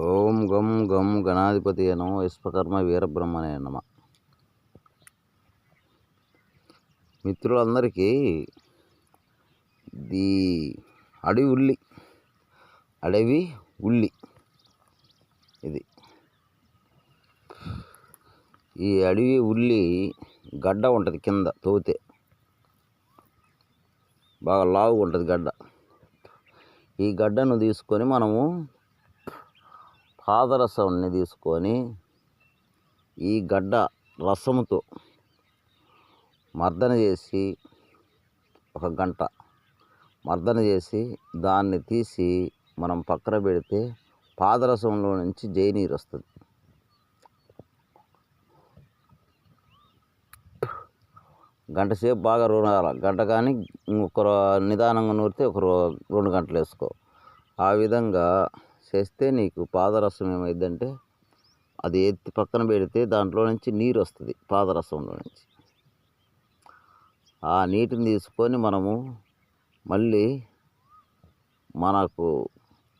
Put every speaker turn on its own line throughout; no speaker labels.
ఓం గం గం గణాధిపతి నమ విశ్వకర్మ వీరబ్రహ్మనే నమ. మిత్రులందరికీ ది అడవి ఉల్లి అడవి ఉల్లి ఇది. ఈ అడవి ఉల్లి గడ్డ ఉంటుంది కింద తోతే. బాగా లావు ఉంటుంది గడ్డ. ఈ గడ్డను తీసుకొని మనము పాదరసాన్ని తీసుకొని ఈ గడ్డ రసముతో మర్దన చేసి ఒక గంట మర్దన చేసి దాన్ని తీసి మనం పక్కన పెడితే పాదరసంలో నుంచి జైనీరు వస్తుంది. గంట సేపు బాగా రుణాల గంట కానీ ఇంకొక నిదానంగా నూరితే ఒక రెండు గంటలు వేసుకో. ఆ విధంగా చేస్తే నీకు పాదరసం ఏమైందంటే అది ఎత్తి పక్కన పెడితే దాంట్లో నుంచి నీరు వస్తుంది పాదరసంలో నుంచి. ఆ నీటిని తీసుకొని మనము మళ్ళీ మనకు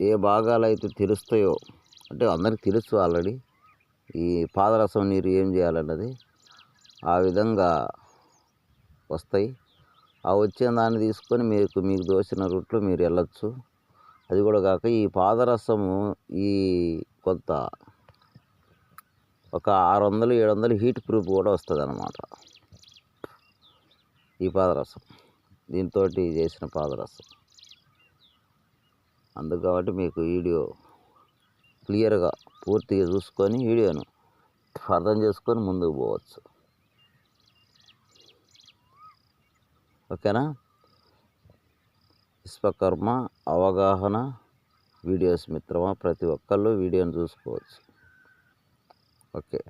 ఏ భాగాలు అయితే తెలుస్తాయో అంటే అందరికి తెలుసు ఆల్రెడీ ఈ పాదరసం నీరు ఏం చేయాలన్నది ఆ విధంగా వస్తాయి. ఆ వచ్చిన దాన్ని తీసుకొని మీకు మీకు దోసిన రూట్లో మీరు వెళ్ళొచ్చు. అది కూడా కాక ఈ పాదరసము ఈ కొంత ఒక ఆరు వందలు ఏడు వందలు హీట్ ప్రూఫ్ కూడా వస్తుంది అన్నమాట ఈ పాదరసం. దీంతో చేసిన పాదరసం. అందుకు కాబట్టి మీకు వీడియో క్లియర్గా పూర్తిగా చూసుకొని వీడియోను అర్థం చేసుకొని ముందుకు పోవచ్చు. ఓకేనా? విశ్వకర్మ అవగాహన వీడియోస్ మిత్రమా? ప్రతి ఒక్కళ్ళు వీడియోని చూసుకోవచ్చు. ఓకే.